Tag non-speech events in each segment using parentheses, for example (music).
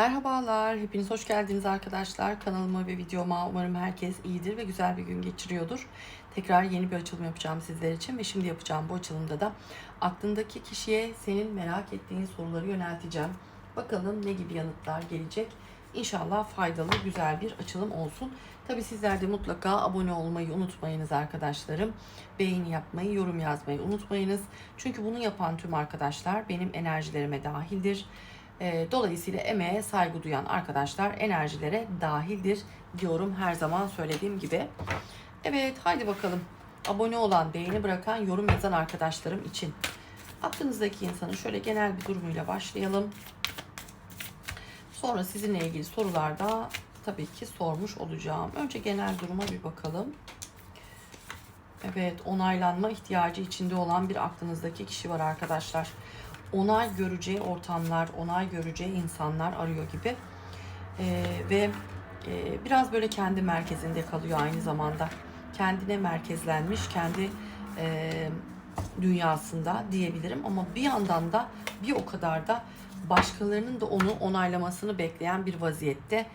Merhabalar, hepiniz hoş geldiniz arkadaşlar. Kanalıma ve videoma umarım herkes iyidir ve güzel bir gün geçiriyordur. Tekrar yeni bir açılım yapacağım sizler için ve şimdi yapacağım bu açılımda da aklındaki kişiye senin merak ettiğin soruları yönelteceğim. Bakalım ne gibi yanıtlar gelecek. İnşallah faydalı, güzel bir açılım olsun. Tabi sizler de mutlaka abone olmayı unutmayınız arkadaşlarım. Beğeni yapmayı, yorum yazmayı unutmayınız. Çünkü bunu yapan tüm arkadaşlar benim enerjilerime dahildir. E, Dolayısıyla emeğe saygı duyan arkadaşlar enerjilere dahildir diyorum her zaman söylediğim gibi. Evet haydi bakalım. Abone olan, beğeni bırakan, yorum yazan arkadaşlarım için. Aklınızdaki insanın şöyle genel bir durumuyla başlayalım. Sonra sizinle ilgili sorularda tabii ki sormuş olacağım. Önce genel duruma bir bakalım. Evet, onaylanma ihtiyacı içinde olan bir aklınızdaki kişi var arkadaşlar. Onay göreceği ortamlar, onay göreceği insanlar arıyor gibi. Ee, ve e, biraz böyle kendi merkezinde kalıyor aynı zamanda. Kendine merkezlenmiş, kendi e, dünyasında diyebilirim. Ama bir yandan da bir o kadar da başkalarının da onu onaylamasını bekleyen bir vaziyette.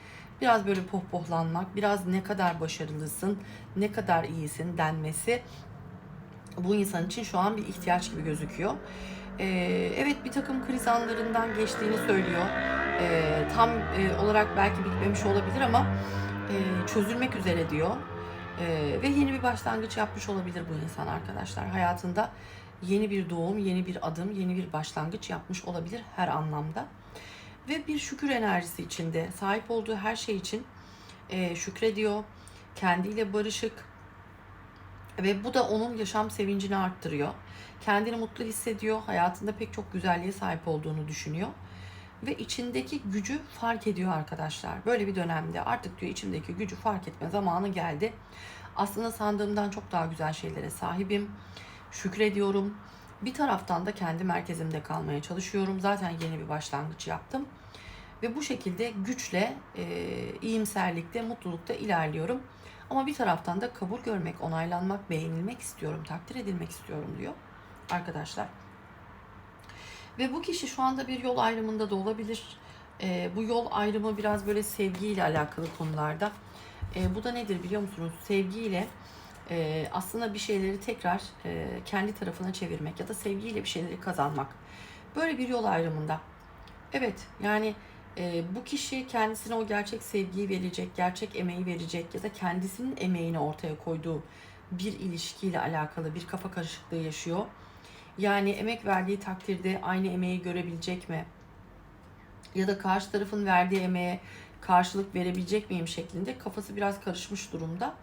Biraz böyle pohpohlanmak, biraz ne kadar başarılısın, ne kadar iyisin denmesi bu insan için şu an bir ihtiyaç gibi gözüküyor. Ee, evet bir takım kriz anlarından geçtiğini söylüyor. Ee, tam e, olarak belki bitmemiş olabilir ama e, çözülmek üzere diyor. Ee, ve yeni bir başlangıç yapmış olabilir bu insan arkadaşlar. Hayatında yeni bir doğum, yeni bir adım, yeni bir başlangıç yapmış olabilir her anlamda. Ve bir şükür enerjisi içinde sahip olduğu her şey için e, şükrediyor. Kendiyle barışık, ve bu da onun yaşam sevincini arttırıyor. Kendini mutlu hissediyor. Hayatında pek çok güzelliğe sahip olduğunu düşünüyor. Ve içindeki gücü fark ediyor arkadaşlar. Böyle bir dönemde artık diyor içimdeki gücü fark etme zamanı geldi. Aslında sandığımdan çok daha güzel şeylere sahibim. Şükrediyorum. Bir taraftan da kendi merkezimde kalmaya çalışıyorum. Zaten yeni bir başlangıç yaptım. Ve bu şekilde güçle, e, iyimserlikte, mutlulukta ilerliyorum. Ama bir taraftan da kabul görmek, onaylanmak, beğenilmek istiyorum, takdir edilmek istiyorum diyor arkadaşlar. Ve bu kişi şu anda bir yol ayrımında da olabilir. E, bu yol ayrımı biraz böyle sevgiyle alakalı konularda. E, bu da nedir biliyor musunuz? Sevgiyle e, aslında bir şeyleri tekrar e, kendi tarafına çevirmek ya da sevgiyle bir şeyleri kazanmak. Böyle bir yol ayrımında. Evet yani e, bu kişi kendisine o gerçek sevgiyi verecek, gerçek emeği verecek ya da kendisinin emeğini ortaya koyduğu bir ilişkiyle alakalı bir kafa karışıklığı yaşıyor. Yani emek verdiği takdirde aynı emeği görebilecek mi? Ya da karşı tarafın verdiği emeğe karşılık verebilecek miyim şeklinde kafası biraz karışmış durumda.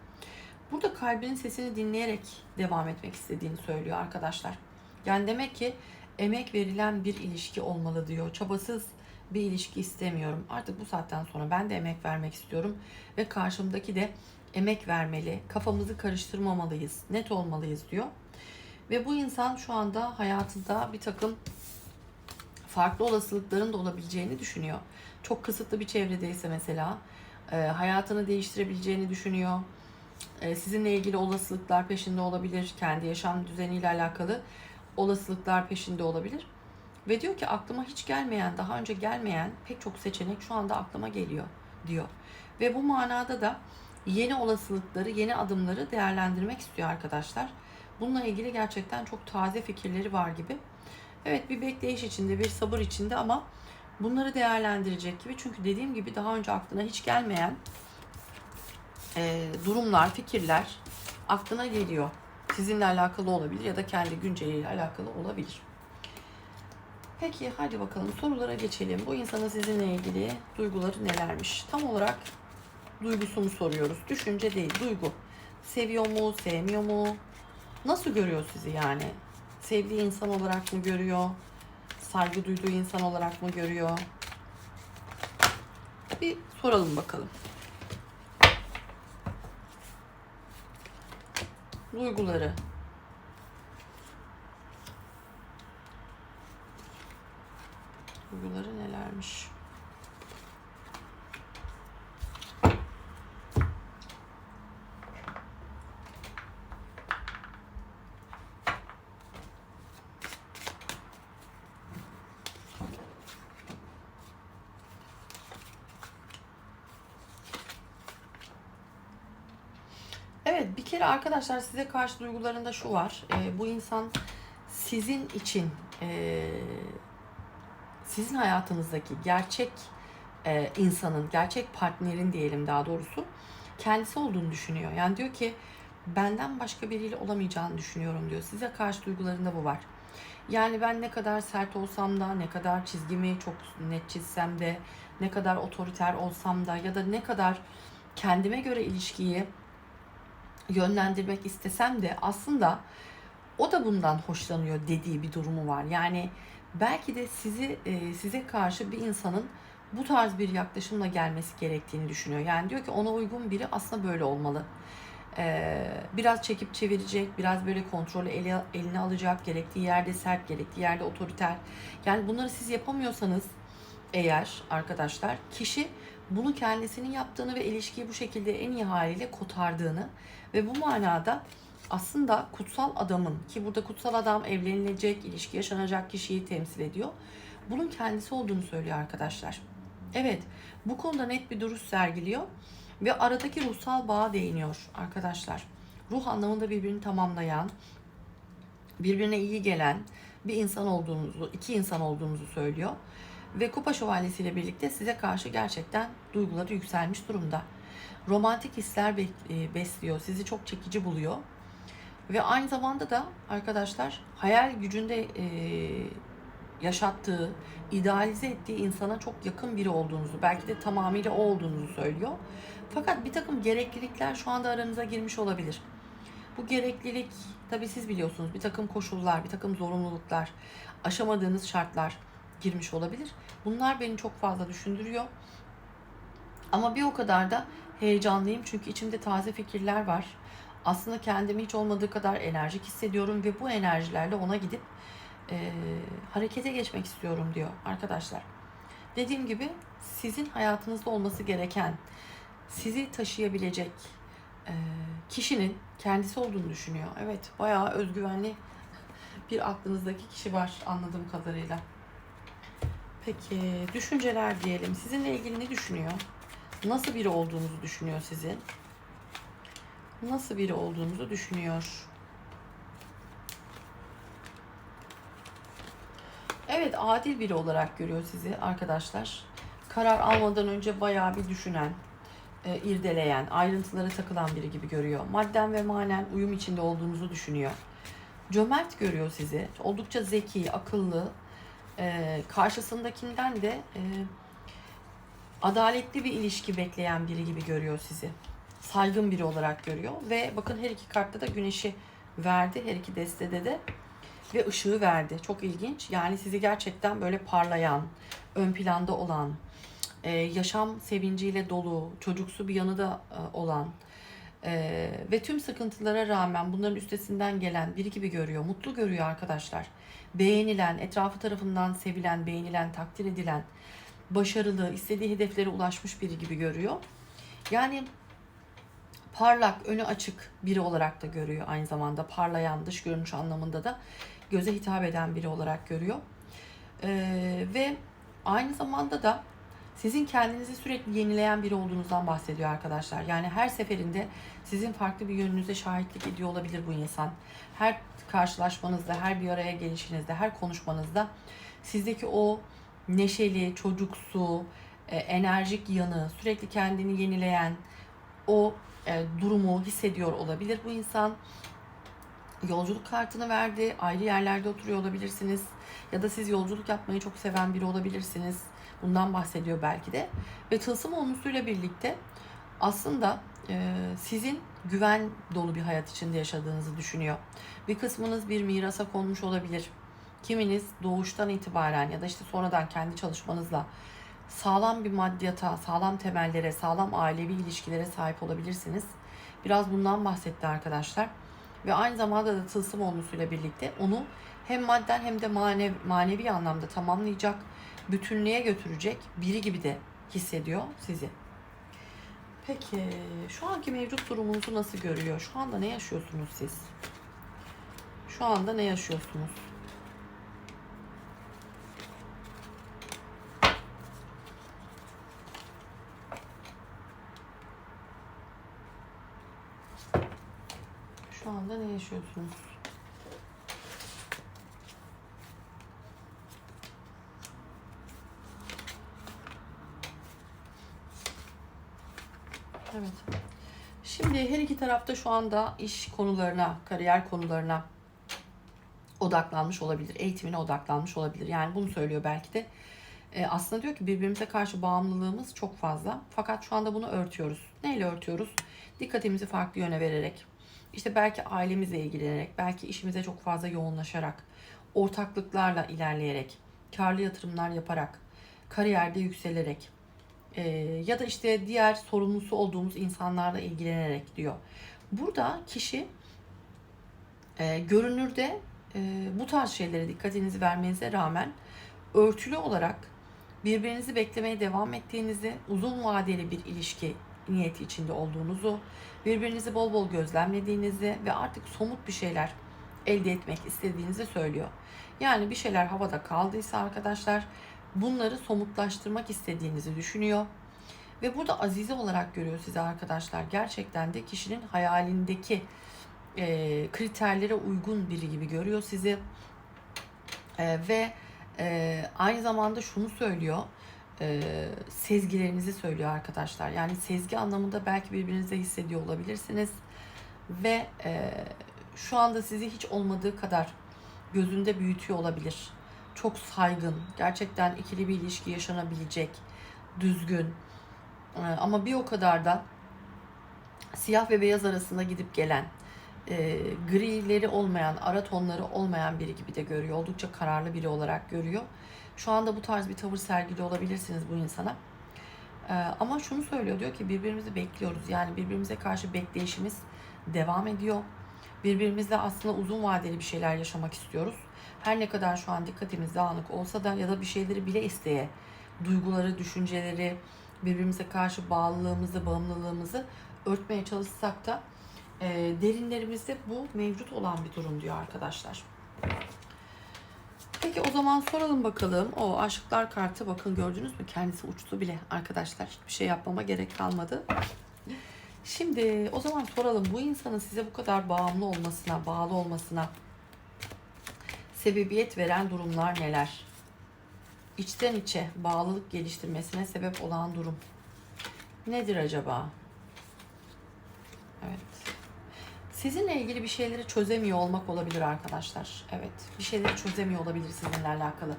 Burada kalbinin sesini dinleyerek devam etmek istediğini söylüyor arkadaşlar. Yani demek ki emek verilen bir ilişki olmalı diyor. Çabasız, bir ilişki istemiyorum. Artık bu saatten sonra ben de emek vermek istiyorum ve karşımdaki de emek vermeli. Kafamızı karıştırmamalıyız, net olmalıyız diyor. Ve bu insan şu anda hayatında bir takım farklı olasılıkların da olabileceğini düşünüyor. Çok kısıtlı bir çevredeyse mesela e, hayatını değiştirebileceğini düşünüyor. E, sizinle ilgili olasılıklar peşinde olabilir. Kendi yaşam düzeniyle alakalı olasılıklar peşinde olabilir. Ve diyor ki aklıma hiç gelmeyen, daha önce gelmeyen pek çok seçenek şu anda aklıma geliyor diyor. Ve bu manada da yeni olasılıkları, yeni adımları değerlendirmek istiyor arkadaşlar. Bununla ilgili gerçekten çok taze fikirleri var gibi. Evet bir bekleyiş içinde, bir sabır içinde ama bunları değerlendirecek gibi. Çünkü dediğim gibi daha önce aklına hiç gelmeyen e, durumlar, fikirler aklına geliyor. Sizinle alakalı olabilir ya da kendi günceliyle alakalı olabilir. Peki hadi bakalım sorulara geçelim. Bu insanın sizinle ilgili duyguları nelermiş? Tam olarak duygusunu soruyoruz. Düşünce değil, duygu. Seviyor mu, sevmiyor mu? Nasıl görüyor sizi yani? Sevdiği insan olarak mı görüyor? Saygı duyduğu insan olarak mı görüyor? Bir soralım bakalım. Duyguları, huyları nelermiş. Evet bir kere arkadaşlar size karşı duygularında şu var. E, bu insan sizin için e, sizin hayatınızdaki gerçek e, insanın, gerçek partnerin diyelim daha doğrusu kendisi olduğunu düşünüyor. Yani diyor ki benden başka biriyle olamayacağını düşünüyorum diyor. Size karşı duygularında bu var. Yani ben ne kadar sert olsam da, ne kadar çizgimi çok net çizsem de, ne kadar otoriter olsam da ya da ne kadar kendime göre ilişkiyi yönlendirmek istesem de aslında o da bundan hoşlanıyor dediği bir durumu var. Yani belki de sizi e, size karşı bir insanın bu tarz bir yaklaşımla gelmesi gerektiğini düşünüyor. Yani diyor ki ona uygun biri aslında böyle olmalı. Ee, biraz çekip çevirecek, biraz böyle kontrolü ele, eline alacak, gerektiği yerde sert, gerektiği yerde otoriter. Yani bunları siz yapamıyorsanız eğer arkadaşlar kişi bunu kendisinin yaptığını ve ilişkiyi bu şekilde en iyi haliyle kotardığını ve bu manada aslında kutsal adamın ki burada kutsal adam evlenilecek, ilişki yaşanacak kişiyi temsil ediyor. Bunun kendisi olduğunu söylüyor arkadaşlar. Evet, bu konuda net bir duruş sergiliyor ve aradaki ruhsal bağa değiniyor arkadaşlar. Ruh anlamında birbirini tamamlayan, birbirine iyi gelen bir insan olduğunuzu, iki insan olduğunuzu söylüyor. Ve kupa şövalyesiyle birlikte size karşı gerçekten duyguları yükselmiş durumda. Romantik hisler e, besliyor, sizi çok çekici buluyor. Ve aynı zamanda da arkadaşlar hayal gücünde e, yaşattığı, idealize ettiği insana çok yakın biri olduğunuzu, belki de tamamıyla o olduğunuzu söylüyor. Fakat bir takım gereklilikler şu anda aranıza girmiş olabilir. Bu gereklilik tabii siz biliyorsunuz bir takım koşullar, bir takım zorunluluklar, aşamadığınız şartlar girmiş olabilir. Bunlar beni çok fazla düşündürüyor. Ama bir o kadar da heyecanlıyım çünkü içimde taze fikirler var. Aslında kendimi hiç olmadığı kadar enerjik hissediyorum ve bu enerjilerle ona gidip e, harekete geçmek istiyorum diyor arkadaşlar. Dediğim gibi sizin hayatınızda olması gereken, sizi taşıyabilecek e, kişinin kendisi olduğunu düşünüyor. Evet, bayağı özgüvenli (laughs) bir aklınızdaki kişi var anladığım kadarıyla. Peki, düşünceler diyelim. Sizinle ilgili ne düşünüyor? Nasıl biri olduğunuzu düşünüyor sizin? Nasıl biri olduğunuzu düşünüyor? Evet, adil biri olarak görüyor sizi arkadaşlar. Karar almadan önce bayağı bir düşünen, e, irdeleyen, ayrıntılara takılan biri gibi görüyor. Madden ve manen uyum içinde olduğunuzu düşünüyor. Cömert görüyor sizi. Oldukça zeki, akıllı. E, karşısındakinden de e, adaletli bir ilişki bekleyen biri gibi görüyor sizi. Saygın biri olarak görüyor. Ve bakın her iki kartta da güneşi verdi. Her iki destede de ve ışığı verdi. Çok ilginç. Yani sizi gerçekten böyle parlayan, ön planda olan, e, yaşam sevinciyle dolu, çocuksu bir yanı da e, olan e, ve tüm sıkıntılara rağmen bunların üstesinden gelen biri gibi görüyor. Mutlu görüyor arkadaşlar. Beğenilen, etrafı tarafından sevilen, beğenilen, takdir edilen, başarılı, istediği hedeflere ulaşmış biri gibi görüyor. Yani parlak, önü açık biri olarak da görüyor aynı zamanda. Parlayan, dış görünüş anlamında da göze hitap eden biri olarak görüyor. Ee, ve aynı zamanda da sizin kendinizi sürekli yenileyen biri olduğunuzdan bahsediyor arkadaşlar. Yani her seferinde sizin farklı bir yönünüze şahitlik ediyor olabilir bu insan. Her karşılaşmanızda, her bir araya gelişinizde, her konuşmanızda sizdeki o neşeli, çocuksu, e, enerjik yanı, sürekli kendini yenileyen o e, durumu hissediyor olabilir bu insan. Yolculuk kartını verdi. Ayrı yerlerde oturuyor olabilirsiniz. Ya da siz yolculuk yapmayı çok seven biri olabilirsiniz. Bundan bahsediyor belki de. Ve tılsım olmuşuyla birlikte aslında e, sizin güven dolu bir hayat içinde yaşadığınızı düşünüyor. Bir kısmınız bir mirasa konmuş olabilir. Kiminiz doğuştan itibaren ya da işte sonradan kendi çalışmanızla sağlam bir maddiyata, sağlam temellere, sağlam ailevi ilişkilere sahip olabilirsiniz. Biraz bundan bahsetti arkadaşlar. Ve aynı zamanda da tılsım olmasıyla birlikte onu hem madden hem de manevi, manevi anlamda tamamlayacak, bütünlüğe götürecek biri gibi de hissediyor sizi. Peki şu anki mevcut durumunuzu nasıl görüyor? Şu anda ne yaşıyorsunuz siz? Şu anda ne yaşıyorsunuz? Şu yaşıyorsunuz? Evet. Şimdi her iki tarafta şu anda iş konularına, kariyer konularına odaklanmış olabilir. Eğitimine odaklanmış olabilir. Yani bunu söylüyor belki de. E, aslında diyor ki birbirimize karşı bağımlılığımız çok fazla. Fakat şu anda bunu örtüyoruz. Neyle örtüyoruz? Dikkatimizi farklı yöne vererek. İşte belki ailemizle ilgilenerek, belki işimize çok fazla yoğunlaşarak, ortaklıklarla ilerleyerek, karlı yatırımlar yaparak, kariyerde yükselerek e, ya da işte diğer sorumlusu olduğumuz insanlarla ilgilenerek diyor. Burada kişi e, görünürde e, bu tarz şeylere dikkatinizi vermenize rağmen örtülü olarak birbirinizi beklemeye devam ettiğinizi, uzun vadeli bir ilişki niyeti içinde olduğunuzu, birbirinizi bol bol gözlemlediğinizi ve artık somut bir şeyler elde etmek istediğinizi söylüyor. Yani bir şeyler havada kaldıysa arkadaşlar bunları somutlaştırmak istediğinizi düşünüyor. Ve burada Azize olarak görüyor sizi arkadaşlar. Gerçekten de kişinin hayalindeki e, kriterlere uygun biri gibi görüyor sizi. E, ve e, aynı zamanda şunu söylüyor. E, sezgilerinizi söylüyor arkadaşlar. Yani sezgi anlamında belki birbirinize hissediyor olabilirsiniz. Ve e, şu anda sizi hiç olmadığı kadar gözünde büyütüyor olabilir. Çok saygın, gerçekten ikili bir ilişki yaşanabilecek, düzgün. E, ama bir o kadar da siyah ve beyaz arasında gidip gelen, e, grileri olmayan, ara tonları olmayan biri gibi de görüyor. Oldukça kararlı biri olarak görüyor. Şu anda bu tarz bir tavır sergili olabilirsiniz bu insana. E, ama şunu söylüyor, diyor ki birbirimizi bekliyoruz. Yani birbirimize karşı bekleyişimiz devam ediyor. Birbirimizle aslında uzun vadeli bir şeyler yaşamak istiyoruz. Her ne kadar şu an dikkatimiz dağınık olsa da ya da bir şeyleri bile isteye, duyguları, düşünceleri, birbirimize karşı bağlılığımızı, bağımlılığımızı örtmeye çalışsak da e, derinlerimizde bu mevcut olan bir durum diyor arkadaşlar. Peki o zaman soralım bakalım. O aşıklar kartı bakın gördünüz mü? Kendisi uçtu bile arkadaşlar. Hiçbir şey yapmama gerek kalmadı. Şimdi o zaman soralım bu insanın size bu kadar bağımlı olmasına, bağlı olmasına sebebiyet veren durumlar neler? İçten içe bağlılık geliştirmesine sebep olan durum nedir acaba? Evet. Sizinle ilgili bir şeyleri çözemiyor olmak olabilir arkadaşlar. Evet. Bir şeyleri çözemiyor olabilir sizinle alakalı.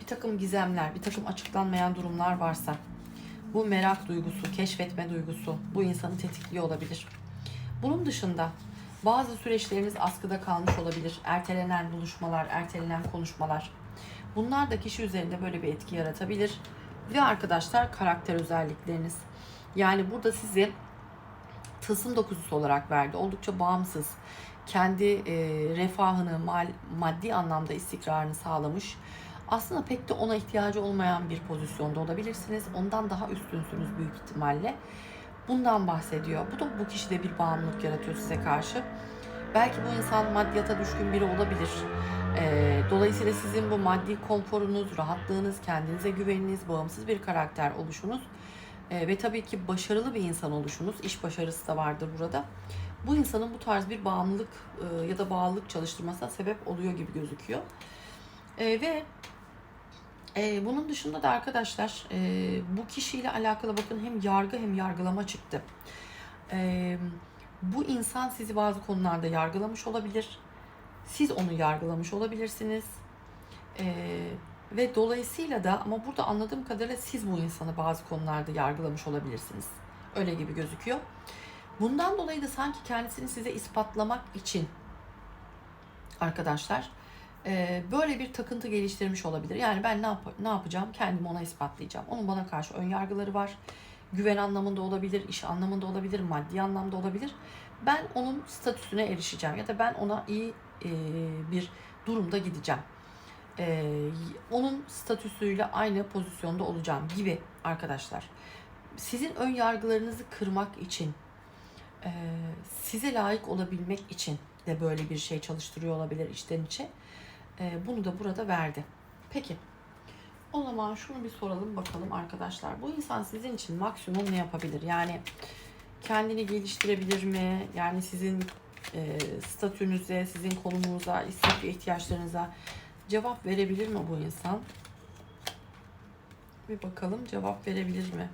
Bir takım gizemler, bir takım açıklanmayan durumlar varsa bu merak duygusu, keşfetme duygusu bu insanı tetikliyor olabilir. Bunun dışında bazı süreçleriniz askıda kalmış olabilir. Ertelenen buluşmalar, ertelenen konuşmalar. Bunlar da kişi üzerinde böyle bir etki yaratabilir. Ve arkadaşlar karakter özellikleriniz. Yani burada sizi tılsım dokuzusu olarak verdi. Oldukça bağımsız. Kendi e, refahını, mal, maddi anlamda istikrarını sağlamış. Aslında pek de ona ihtiyacı olmayan bir pozisyonda olabilirsiniz. Ondan daha üstünsünüz büyük ihtimalle. Bundan bahsediyor. Bu da bu kişide bir bağımlılık yaratıyor size karşı. Belki bu insan maddiyata düşkün biri olabilir. E, dolayısıyla sizin bu maddi konforunuz, rahatlığınız, kendinize güveniniz, bağımsız bir karakter oluşunuz e, ve tabii ki başarılı bir insan oluşunuz, iş başarısı da vardır burada. Bu insanın bu tarz bir bağımlılık e, ya da bağlılık çalıştırmasına sebep oluyor gibi gözüküyor. E, ve e, bunun dışında da arkadaşlar e, bu kişiyle alakalı bakın hem yargı hem yargılama çıktı. E, bu insan sizi bazı konularda yargılamış olabilir. Siz onu yargılamış olabilirsiniz. Eee ve dolayısıyla da ama burada anladığım kadarıyla siz bu insanı bazı konularda yargılamış olabilirsiniz. Öyle gibi gözüküyor. Bundan dolayı da sanki kendisini size ispatlamak için arkadaşlar e, böyle bir takıntı geliştirmiş olabilir. Yani ben ne, yap ne yapacağım? Kendimi ona ispatlayacağım. Onun bana karşı ön yargıları var. Güven anlamında olabilir, iş anlamında olabilir, maddi anlamda olabilir. Ben onun statüsüne erişeceğim ya da ben ona iyi e, bir durumda gideceğim e, onun statüsüyle aynı pozisyonda olacağım gibi arkadaşlar. Sizin ön yargılarınızı kırmak için, e, size layık olabilmek için de böyle bir şey çalıştırıyor olabilir içten içe. E, bunu da burada verdi. Peki. O zaman şunu bir soralım bakalım arkadaşlar. Bu insan sizin için maksimum ne yapabilir? Yani kendini geliştirebilir mi? Yani sizin e, statünüze, sizin konumunuza, istek ihtiyaçlarınıza cevap verebilir mi bu insan? Bir bakalım cevap verebilir mi?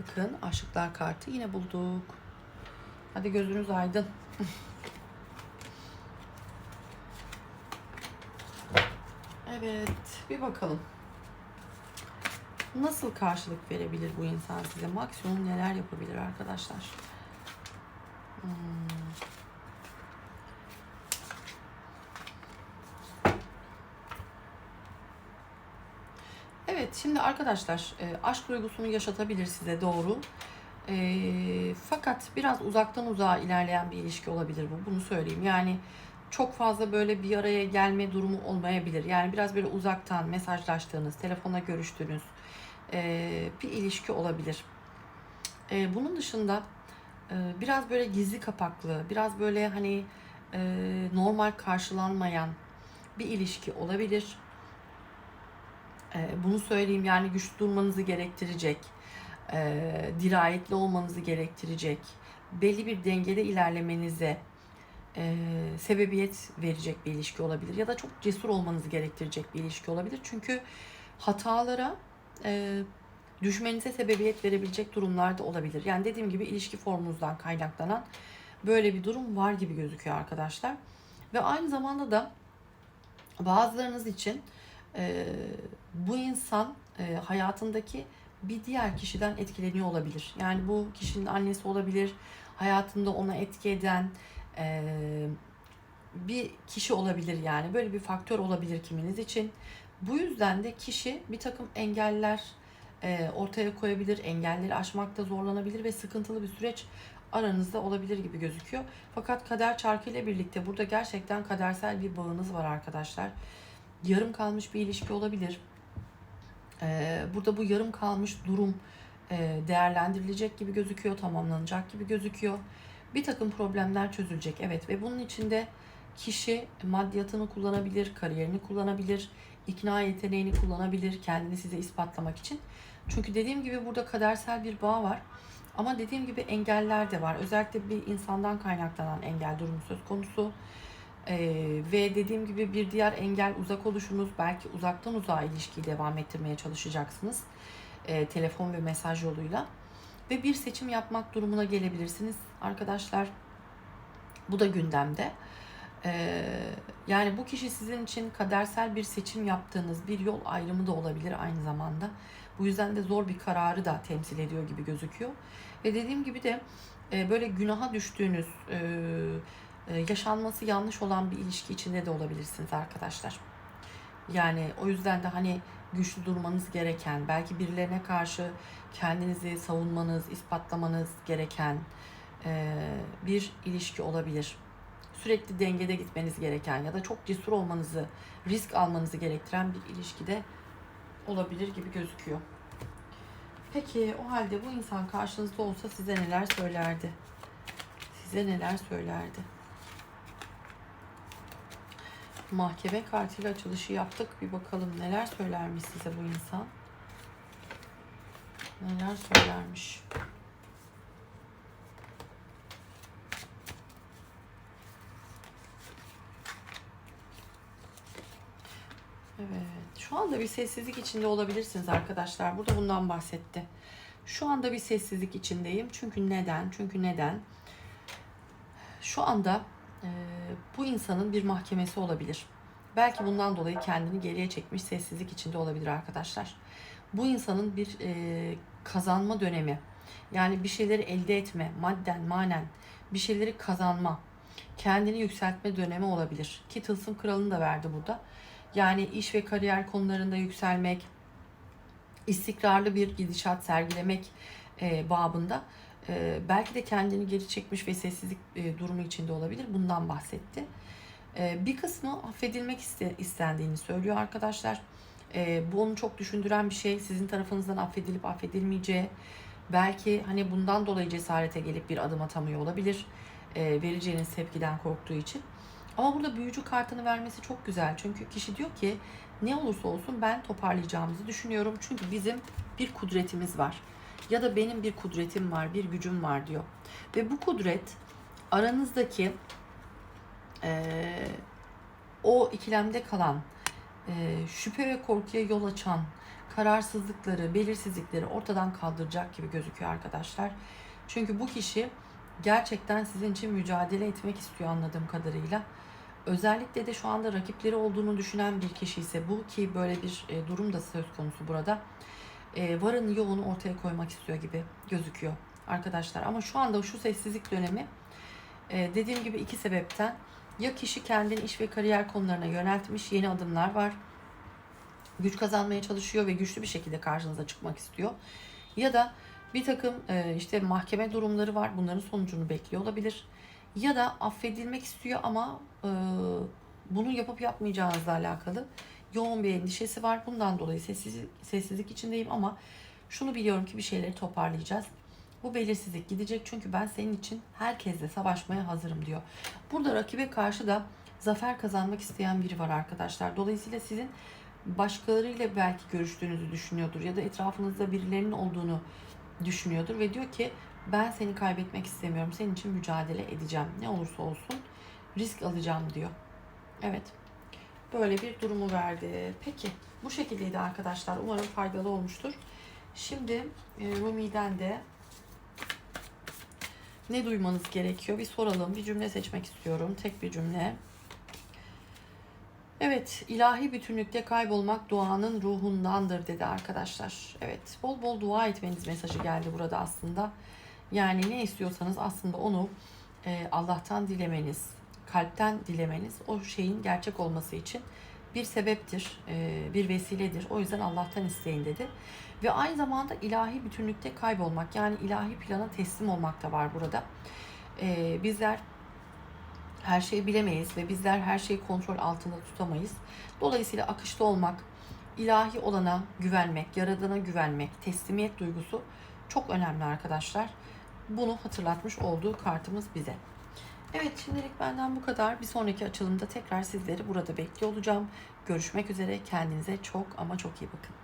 Bakın aşıklar kartı yine bulduk. Hadi gözünüz aydın. (laughs) evet, bir bakalım. Nasıl karşılık verebilir bu insan size? Maksimum neler yapabilir arkadaşlar? Hmm. Evet, şimdi arkadaşlar e, aşk duygusunu yaşatabilir size doğru. E, fakat biraz uzaktan uzağa ilerleyen bir ilişki olabilir bu. Bunu söyleyeyim. Yani çok fazla böyle bir araya gelme durumu olmayabilir. Yani biraz böyle uzaktan mesajlaştığınız, telefonla görüştüğünüz e, bir ilişki olabilir. E, bunun dışında e, biraz böyle gizli kapaklı, biraz böyle hani e, normal karşılanmayan bir ilişki olabilir. E, bunu söyleyeyim yani güçlü durmanızı gerektirecek, e, dirayetli olmanızı gerektirecek, belli bir dengede ilerlemenize e, sebebiyet verecek bir ilişki olabilir ya da çok cesur olmanızı gerektirecek bir ilişki olabilir. Çünkü hatalara e, düşmenize sebebiyet verebilecek durumlar da olabilir. Yani dediğim gibi ilişki formunuzdan kaynaklanan böyle bir durum var gibi gözüküyor arkadaşlar. Ve aynı zamanda da bazılarınız için e, bu insan e, hayatındaki bir diğer kişiden etkileniyor olabilir. Yani bu kişinin annesi olabilir, hayatında ona etki eden e, bir kişi olabilir yani. Böyle bir faktör olabilir kiminiz için. Bu yüzden de kişi bir takım engeller e, ortaya koyabilir, engelleri aşmakta zorlanabilir ve sıkıntılı bir süreç aranızda olabilir gibi gözüküyor. Fakat kader çarkı ile birlikte burada gerçekten kadersel bir bağınız var arkadaşlar. Yarım kalmış bir ilişki olabilir. E, burada bu yarım kalmış durum e, değerlendirilecek gibi gözüküyor, tamamlanacak gibi gözüküyor. Bir takım problemler çözülecek evet ve bunun içinde kişi maddiyatını kullanabilir, kariyerini kullanabilir, ikna yeteneğini kullanabilir kendini size ispatlamak için. Çünkü dediğim gibi burada kadersel bir bağ var. Ama dediğim gibi engeller de var. Özellikle bir insandan kaynaklanan engel durumu söz konusu. Ee, ve dediğim gibi bir diğer engel uzak oluşunuz. Belki uzaktan uzağa ilişkiyi devam ettirmeye çalışacaksınız. Ee, telefon ve mesaj yoluyla. Ve bir seçim yapmak durumuna gelebilirsiniz arkadaşlar. Bu da gündemde. Ee, yani bu kişi sizin için kadersel bir seçim yaptığınız bir yol ayrımı da olabilir aynı zamanda. Bu yüzden de zor bir kararı da temsil ediyor gibi gözüküyor. Ve dediğim gibi de e, böyle günaha düştüğünüz, e, yaşanması yanlış olan bir ilişki içinde de olabilirsiniz arkadaşlar. Yani o yüzden de hani güçlü durmanız gereken, belki birilerine karşı kendinizi savunmanız, ispatlamanız gereken e, bir ilişki olabilir sürekli dengede gitmeniz gereken ya da çok cesur olmanızı, risk almanızı gerektiren bir ilişkide olabilir gibi gözüküyor. Peki o halde bu insan karşınızda olsa size neler söylerdi? Size neler söylerdi? Mahkeme kartıyla açılışı yaptık. Bir bakalım neler söylermiş size bu insan. Neler söylermiş? Evet. Şu anda bir sessizlik içinde olabilirsiniz arkadaşlar. Burada bundan bahsetti. Şu anda bir sessizlik içindeyim. Çünkü neden? Çünkü neden? Şu anda e, bu insanın bir mahkemesi olabilir. Belki bundan dolayı kendini geriye çekmiş sessizlik içinde olabilir arkadaşlar. Bu insanın bir e, kazanma dönemi. Yani bir şeyleri elde etme, madden, manen bir şeyleri kazanma, kendini yükseltme dönemi olabilir. Ki Tılsım Kralı'nı da verdi burada. Yani iş ve kariyer konularında yükselmek, istikrarlı bir gidişat sergilemek e, babında e, belki de kendini geri çekmiş ve sessizlik e, durumu içinde olabilir. Bundan bahsetti. E, bir kısmı affedilmek iste, istendiğini söylüyor arkadaşlar. E, bu onu çok düşündüren bir şey. Sizin tarafınızdan affedilip affedilmeyeceği. Belki hani bundan dolayı cesarete gelip bir adım atamıyor olabilir. E, vereceğiniz tepkiden korktuğu için. Ama burada büyücü kartını vermesi çok güzel. Çünkü kişi diyor ki ne olursa olsun ben toparlayacağımızı düşünüyorum. Çünkü bizim bir kudretimiz var. Ya da benim bir kudretim var, bir gücüm var diyor. Ve bu kudret aranızdaki eee, o ikilemde kalan, eee, şüphe ve korkuya yol açan kararsızlıkları, belirsizlikleri ortadan kaldıracak gibi gözüküyor arkadaşlar. Çünkü bu kişi gerçekten sizin için mücadele etmek istiyor anladığım kadarıyla. Özellikle de şu anda rakipleri olduğunu düşünen bir kişi ise bu ki böyle bir e, durum da söz konusu burada. E, varını yoğunu ortaya koymak istiyor gibi gözüküyor arkadaşlar. Ama şu anda şu sessizlik dönemi e, dediğim gibi iki sebepten ya kişi kendini iş ve kariyer konularına yöneltmiş yeni adımlar var. Güç kazanmaya çalışıyor ve güçlü bir şekilde karşınıza çıkmak istiyor. Ya da bir takım e, işte mahkeme durumları var. Bunların sonucunu bekliyor olabilir. Ya da affedilmek istiyor ama e, bunu yapıp yapmayacağınızla alakalı yoğun bir endişesi var. Bundan dolayı sessizlik, sessizlik içindeyim ama şunu biliyorum ki bir şeyleri toparlayacağız. Bu belirsizlik gidecek çünkü ben senin için herkesle savaşmaya hazırım diyor. Burada rakibe karşı da zafer kazanmak isteyen biri var arkadaşlar. Dolayısıyla sizin başkalarıyla belki görüştüğünüzü düşünüyordur ya da etrafınızda birilerinin olduğunu düşünüyordur ve diyor ki ben seni kaybetmek istemiyorum. Senin için mücadele edeceğim. Ne olursa olsun risk alacağım diyor. Evet. Böyle bir durumu verdi. Peki bu şekildeydi arkadaşlar. Umarım faydalı olmuştur. Şimdi e, Rumi'den de ne duymanız gerekiyor? Bir soralım. Bir cümle seçmek istiyorum. Tek bir cümle. Evet, ilahi bütünlükte kaybolmak duanın ruhundandır dedi arkadaşlar. Evet, bol bol dua etmeniz mesajı geldi burada aslında. Yani ne istiyorsanız aslında onu e, Allah'tan dilemeniz, kalpten dilemeniz o şeyin gerçek olması için bir sebeptir, e, bir vesiledir. O yüzden Allah'tan isteyin dedi. Ve aynı zamanda ilahi bütünlükte kaybolmak yani ilahi plana teslim olmak da var burada. E, bizler her şeyi bilemeyiz ve bizler her şeyi kontrol altında tutamayız. Dolayısıyla akışta olmak, ilahi olana güvenmek, yaradana güvenmek, teslimiyet duygusu çok önemli arkadaşlar. Bunu hatırlatmış olduğu kartımız bize. Evet şimdilik benden bu kadar. Bir sonraki açılımda tekrar sizleri burada bekliyor olacağım. Görüşmek üzere. Kendinize çok ama çok iyi bakın.